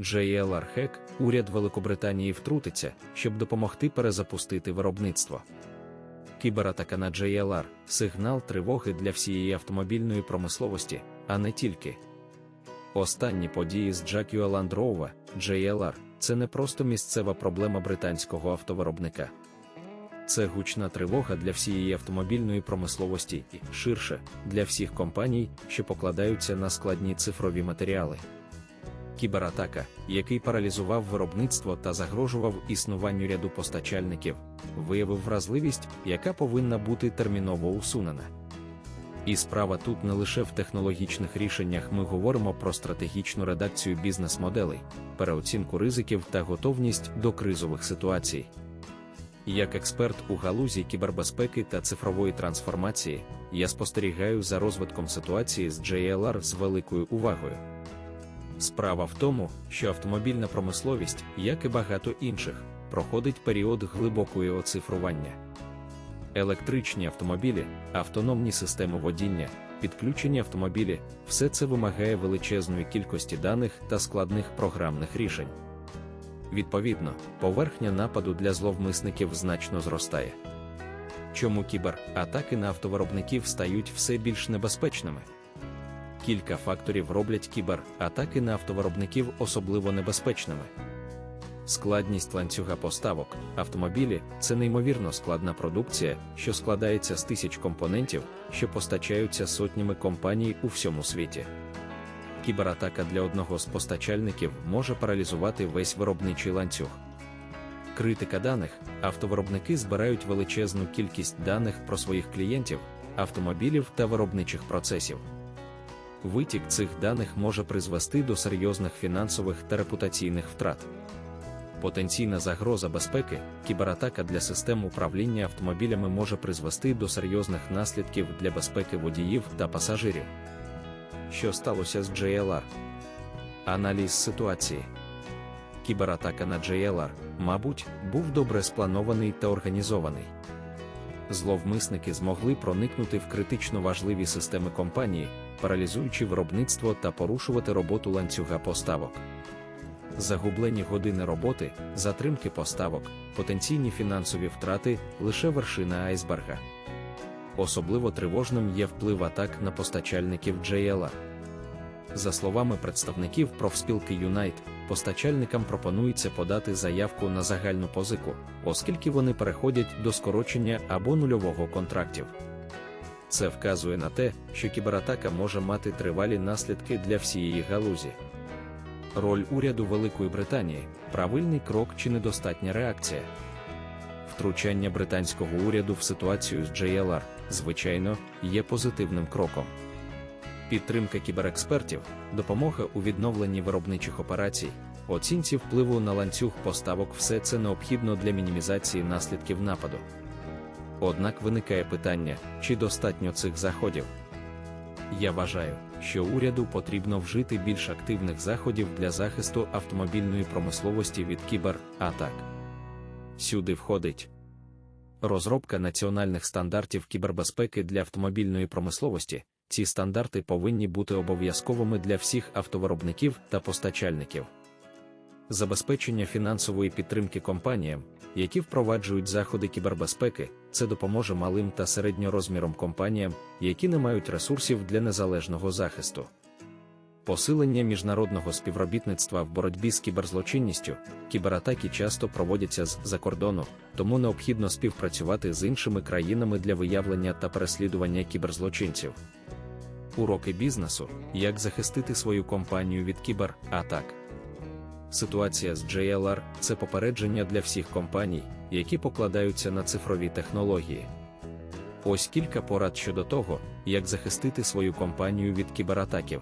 JLR Hack, уряд Великобританії втрутиться, щоб допомогти перезапустити виробництво. Кібератака на JLR – сигнал тривоги для всієї автомобільної промисловості, а не тільки. Останні події з Jaguar Land Rover, JLR – це не просто місцева проблема британського автовиробника. Це гучна тривога для всієї автомобільної промисловості і, ширше, для всіх компаній, що покладаються на складні цифрові матеріали. Кібератака, який паралізував виробництво та загрожував існуванню ряду постачальників, виявив вразливість, яка повинна бути терміново усунена. І справа тут не лише в технологічних рішеннях ми говоримо про стратегічну редакцію бізнес-моделей, переоцінку ризиків та готовність до кризових ситуацій. Як експерт у галузі кібербезпеки та цифрової трансформації, я спостерігаю за розвитком ситуації з JLR з великою увагою. Справа в тому, що автомобільна промисловість, як і багато інших, проходить період глибокої оцифрування. Електричні автомобілі, автономні системи водіння, підключені автомобілі все це вимагає величезної кількості даних та складних програмних рішень. Відповідно, поверхня нападу для зловмисників значно зростає. Чому кібератаки на автовиробників стають все більш небезпечними? Кілька факторів роблять кібератаки на автовиробників особливо небезпечними. Складність ланцюга поставок автомобілі це неймовірно складна продукція, що складається з тисяч компонентів, що постачаються сотнями компаній у всьому світі. Кібератака для одного з постачальників може паралізувати весь виробничий ланцюг. Критика даних автовиробники збирають величезну кількість даних про своїх клієнтів, автомобілів та виробничих процесів. Витік цих даних може призвести до серйозних фінансових та репутаційних втрат. Потенційна загроза безпеки, кібератака для систем управління автомобілями може призвести до серйозних наслідків для безпеки водіїв та пасажирів. Що сталося з JLR? Аналіз ситуації. Кібератака на JLR, мабуть, був добре спланований та організований. Зловмисники змогли проникнути в критично важливі системи компанії, паралізуючи виробництво та порушувати роботу ланцюга поставок. Загублені години роботи, затримки поставок, потенційні фінансові втрати лише вершина айсберга. Особливо тривожним є вплив атак на постачальників JLR. За словами представників профспілки Юнайт, постачальникам пропонується подати заявку на загальну позику, оскільки вони переходять до скорочення або нульового контрактів. Це вказує на те, що кібератака може мати тривалі наслідки для всієї галузі. Роль уряду Великої Британії правильний крок чи недостатня реакція. Втручання британського уряду в ситуацію з JLR, звичайно, є позитивним кроком. Підтримка кіберекспертів, допомога у відновленні виробничих операцій, оцінці впливу на ланцюг поставок все це необхідно для мінімізації наслідків нападу. Однак виникає питання, чи достатньо цих заходів. Я вважаю, що уряду потрібно вжити більш активних заходів для захисту автомобільної промисловості від кібератак. Сюди входить розробка національних стандартів кібербезпеки для автомобільної промисловості. Ці стандарти повинні бути обов'язковими для всіх автовиробників та постачальників. Забезпечення фінансової підтримки компаніям, які впроваджують заходи кібербезпеки, це допоможе малим та середньорозміром компаніям, які не мають ресурсів для незалежного захисту. Посилення міжнародного співробітництва в боротьбі з кіберзлочинністю, кібератаки часто проводяться з-за кордону, тому необхідно співпрацювати з іншими країнами для виявлення та переслідування кіберзлочинців. Уроки бізнесу, як захистити свою компанію від кібератак. Ситуація з JLR – це попередження для всіх компаній, які покладаються на цифрові технології. Ось кілька порад щодо того, як захистити свою компанію від кібератаків.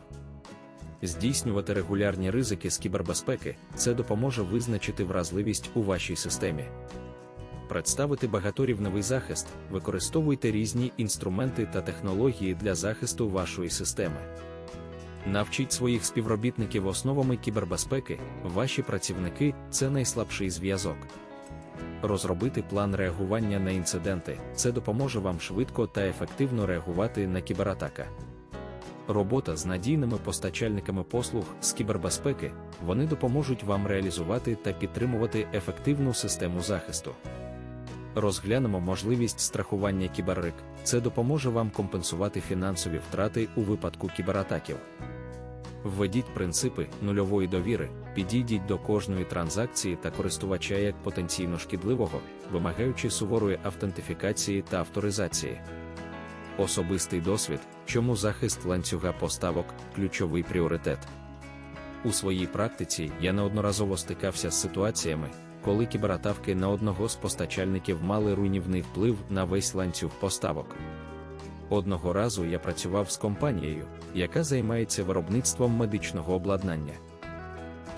Здійснювати регулярні ризики з кібербезпеки це допоможе визначити вразливість у вашій системі. Представити багаторівневий захист, використовуйте різні інструменти та технології для захисту вашої системи. Навчіть своїх співробітників основами кібербезпеки, ваші працівники це найслабший зв'язок. Розробити план реагування на інциденти це допоможе вам швидко та ефективно реагувати на кібератака. Робота з надійними постачальниками послуг з кібербезпеки вони допоможуть вам реалізувати та підтримувати ефективну систему захисту. Розглянемо можливість страхування кіберрик. Це допоможе вам компенсувати фінансові втрати у випадку кібератаків. Введіть принципи нульової довіри, підійдіть до кожної транзакції та користувача як потенційно шкідливого, вимагаючи суворої автентифікації та авторизації. Особистий досвід, чому захист ланцюга поставок ключовий пріоритет. У своїй практиці я неодноразово стикався з ситуаціями, коли кібератавки на одного з постачальників мали руйнівний вплив на весь ланцюг поставок. Одного разу я працював з компанією, яка займається виробництвом медичного обладнання.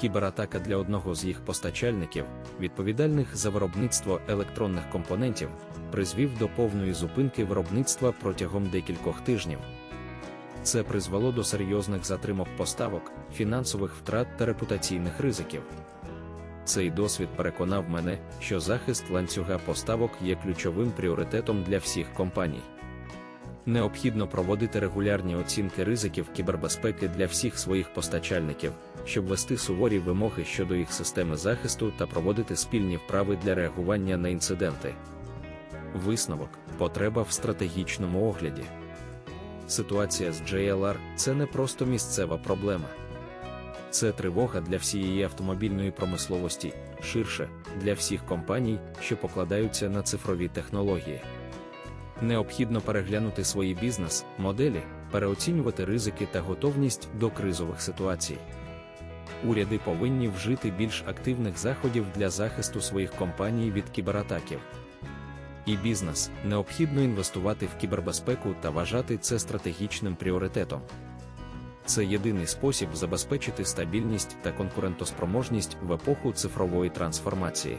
Кібератака для одного з їх постачальників, відповідальних за виробництво електронних компонентів, призвів до повної зупинки виробництва протягом декількох тижнів. Це призвело до серйозних затримок поставок, фінансових втрат та репутаційних ризиків. Цей досвід переконав мене, що захист ланцюга поставок є ключовим пріоритетом для всіх компаній. Необхідно проводити регулярні оцінки ризиків кібербезпеки для всіх своїх постачальників, щоб вести суворі вимоги щодо їх системи захисту та проводити спільні вправи для реагування на інциденти. Висновок потреба в стратегічному огляді. Ситуація з JLR це не просто місцева проблема. Це тривога для всієї автомобільної промисловості, ширше для всіх компаній, що покладаються на цифрові технології. Необхідно переглянути свої бізнес-моделі, переоцінювати ризики та готовність до кризових ситуацій. Уряди повинні вжити більш активних заходів для захисту своїх компаній від кібератаків. І бізнес необхідно інвестувати в кібербезпеку та вважати це стратегічним пріоритетом. Це єдиний спосіб забезпечити стабільність та конкурентоспроможність в епоху цифрової трансформації.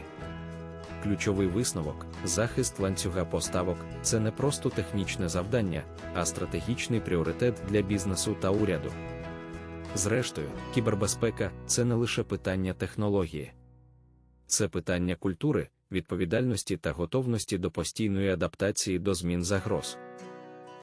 Ключовий висновок, захист ланцюга поставок це не просто технічне завдання, а стратегічний пріоритет для бізнесу та уряду. Зрештою, кібербезпека це не лише питання технології, це питання культури, відповідальності та готовності до постійної адаптації до змін загроз.